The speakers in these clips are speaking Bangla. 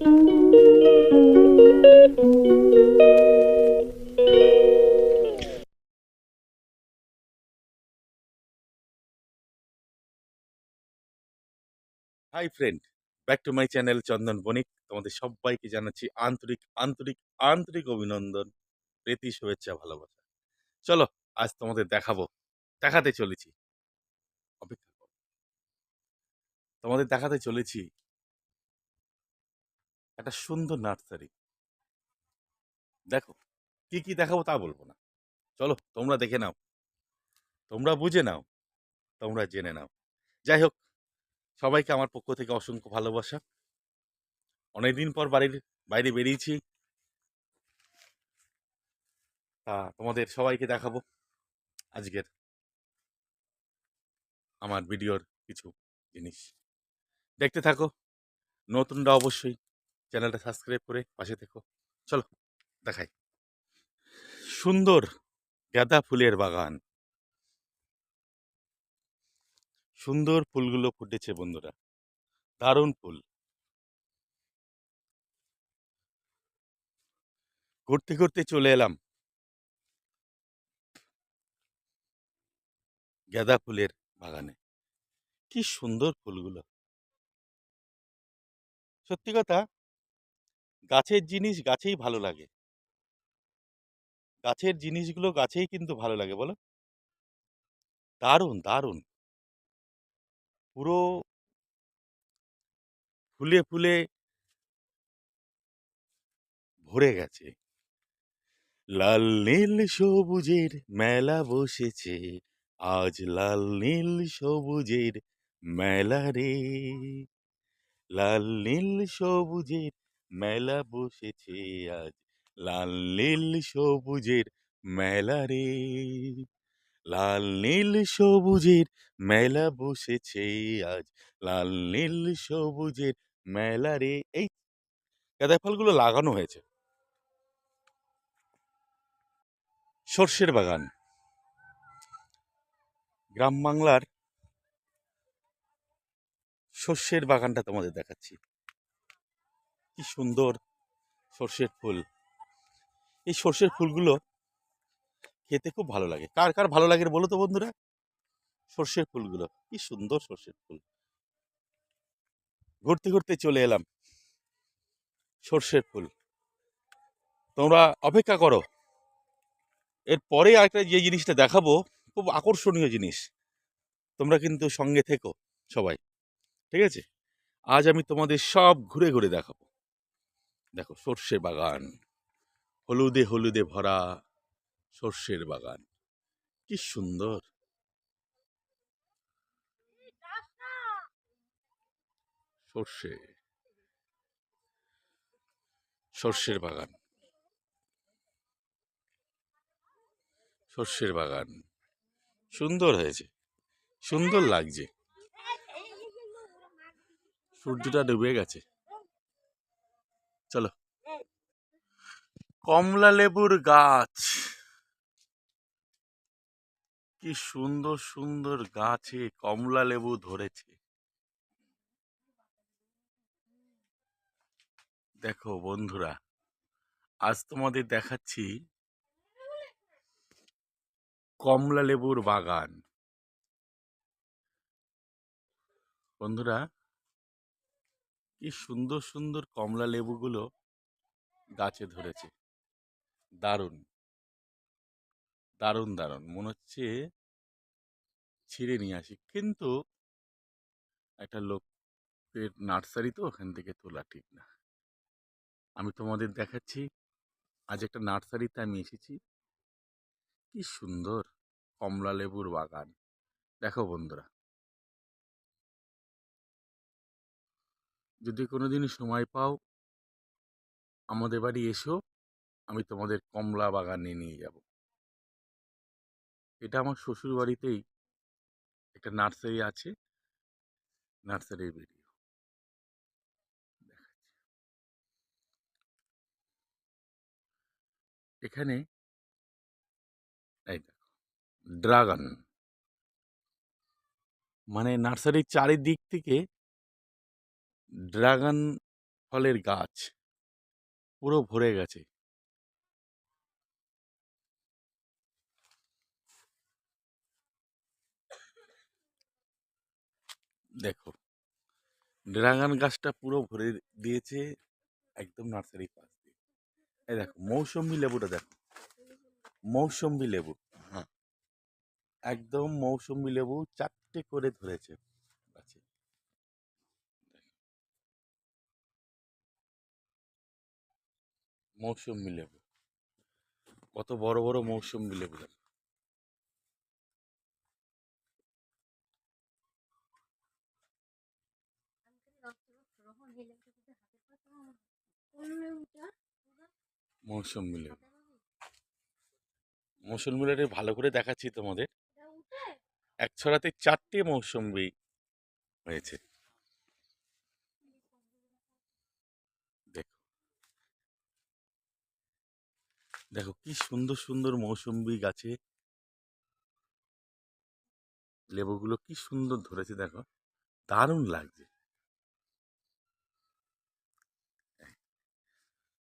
Hi friend back to my channel Chandan Banik তোমাদের সবাইকে জানাচ্ছি আন্তরিক আন্তরিক আন্তরিক অভিনন্দন, প্রীতি, শুভেচ্ছা, ভালোবাসা। চলো, আজ তোমাদের দেখাবো, দেখাতে চলেছি। অপেক্ষা তোমাদের দেখাতে চলেছি একটা সুন্দর নার্সারি। দেখো, কি কি দেখাবো তা বলব না। চলো, তোমরা দেখে নাও। তোমরা বুঝে নাও, তোমরা জেনে নাও। যাই হোক, সবাইকে আমার পক্ষ থেকে অসংখ্য ভালোবাসা। অনেকদিন পর বাড়ির, বাইরে বেরিয়েছি। তা তোমাদের সবাইকে দেখাবো আজকের আমার ভিডিওর কিছু জিনিস। দেখতে থাকো, নতুনরা অবশ্যই। চ্যানেলটা সাবস্ক্রাইব করে পাশে থেকো। চলো, দেখাই। সুন্দর গাঁদা ফুলের বাগান। সুন্দর ফুলগুলো ফুটেছে বন্ধুরা। দারুণ ফুল। ঘুরতে ঘুরতে চলে এলাম। গাঁদা ফুলের বাগানে। কি সুন্দর ফুলগুলো। সত্যি কথা গাছের জিনিস গাছেই ভালো লাগে। গাছের জিনিসগুলো গাছেই কিন্তু ভালো লাগে, বলো। দারুণ দারুণ। পুরো ফুলে ফুলে ভরে গেছে। লাল নীল সবুজের মেলা বসেছে। আজ লাল নীল সবুজের মেলা রে। লাল নীল সবুজের মেলা বসেছে আজ। লাল নীল সবুজের মেলা রে। লাল নীল সবুজের মেলা বসেছে আজ। লাল নীল সবুজের মেলা রে। এই গাঁদা ফলগুলো লাগানো হয়েছে। সর্ষের বাগান। গ্রাম বাংলার সর্ষের বাগানটা তোমাদের দেখাচ্ছি। কি সুন্দর সর্ষের ফুল। এই সর্ষের ফুলগুলো খেতে খুব ভালো লাগে। কার কার ভালো লাগে বলো তো বন্ধুরা? সর্ষের ফুলগুলো, কি সুন্দর সর্ষের ফুল। ঘুরতে ঘুরতে চলে এলাম। সর্ষের ফুল। তোমরা অপেক্ষা করো। এরপরে আরেকটা যে জিনিসটা দেখাবো, খুব আকর্ষণীয় জিনিস। তোমরা কিন্তু সঙ্গে থেকো সবাই। ঠিক আছে? আজ আমি তোমাদের সব ঘুরে ঘুরে দেখাবো। দেখো সর্ষে বাগান, হলুদে হলুদে ভরা সর্ষের বাগান, কি সুন্দর। সর্ষে, সর্ষের বাগান। সর্ষের বাগান, সুন্দর হয়েছে, সুন্দর লাগছে। সূর্যটা ডুবে গেছে। চলো। কমলা লেবুর গাছ। কি সুন্দর সুন্দর গাছে কমলা লেবু ধরেছে। দেখো বন্ধুরা, আজ তোমাদের দেখাচ্ছি কমলা লেবুর বাগান। বন্ধুরা কি সুন্দর সুন্দর কমলা লেবুগুলো গাছে ধরেছে। দারুণ। দারুণ দারুণ। মনে হচ্ছে ছিঁড়ে নিয়ে আসি। কিন্তু একটা লোকের নার্সারি তো ওখান থেকে তোলা ঠিক না। আমি তোমাদের দেখাচ্ছি। আজ একটা নার্সারিতে আমি এসেছি। কি সুন্দর কমলা লেবুর বাগান। দেখো বন্ধুরা। যদি কোনো কোনোদিন সময় পাও, আমাদের বাড়ি এসো, আমি তোমাদের কমলা বাগানে নিয়ে যাব। এটা আমার শ্বশুর বাড়িতেই একটা নার্সারি আছে, নার্সারির ভিডিও। এখানে ড্রাগন। মানে নার্সারির চারিদিক থেকে ড্রাগন ফলের গাছ পুরো ভরে গেছে। দেখো, ড্রাগন গাছটা পুরো ভরে দিয়েছে একদম নার্সারি পাশ দিয়ে। এই দেখো, মৌসম্বি লেবুটা দেখো। মৌসম্বি লেবু হ্যাঁ। একদম মৌসম্বি লেবু চারটে করে ধরেছে গাছে মৌসম্বি লেবু কত বড় বড় মৌসম্বি লেবু দেখো মৌসম্বি লেবু মৌসম্বি লেবু ভালো করে দেখাচ্ছি তোমাদের। এক ছড়াতে চারটে মৌসম্বি হয়েছে দেখো কি সুন্দর সুন্দর মৌসম্বি গাছে লেবুগুলো কি সুন্দর ধরেছে দেখো। দারুণ লাগছে।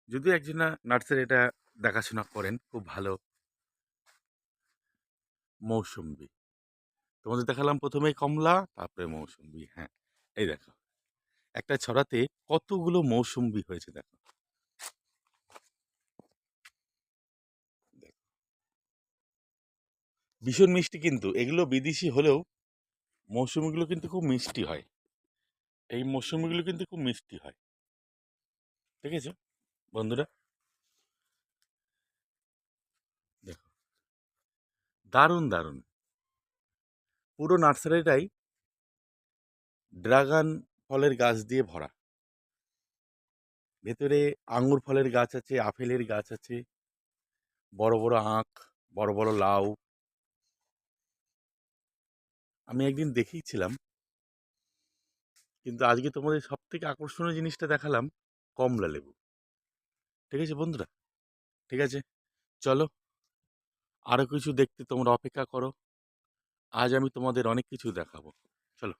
যদিও একজন নার্সারি এটা দেখাশোনা করেন, খুব ভালো মৌসম্বি। তোমাদের দেখালাম প্রথমে কমলা, তারপরে মৌসম্বি হ্যাঁ। এই দেখো, একটা ছড়াতে কতগুলো মৌসম্বি হয়েছে দেখো। ভীষণ মিষ্টি কিন্তু। এগুলো বিদেশি হলেও মৌসুমিগুলো কিন্তু খুব মিষ্টি হয়। এই মৌসুমিগুলো কিন্তু খুব মিষ্টি হয়। ঠিক আছে? বন্ধুরা দেখো। দারুণ দারুণ। পুরো নার্সারিটাই ড্রাগন ফলের গাছ দিয়ে ভরা। ভেতরে আঙুর ফলের গাছ আছে, আপেলের গাছ আছে, বড় বড় আখ, বড় বড় লাউ আমি একদিন দেখেইছিলাম। কিন্তু আজকে তোমাদের সব থেকে আকর্ষণীয় জিনিসটা দেখালাম কমলা লেবু। ঠিক আছে বন্ধুরা? ঠিক আছে? চলো আরও কিছু দেখতে তোমরা অপেক্ষা করো। আজ আমি তোমাদের অনেক কিছু দেখাবো। চলো।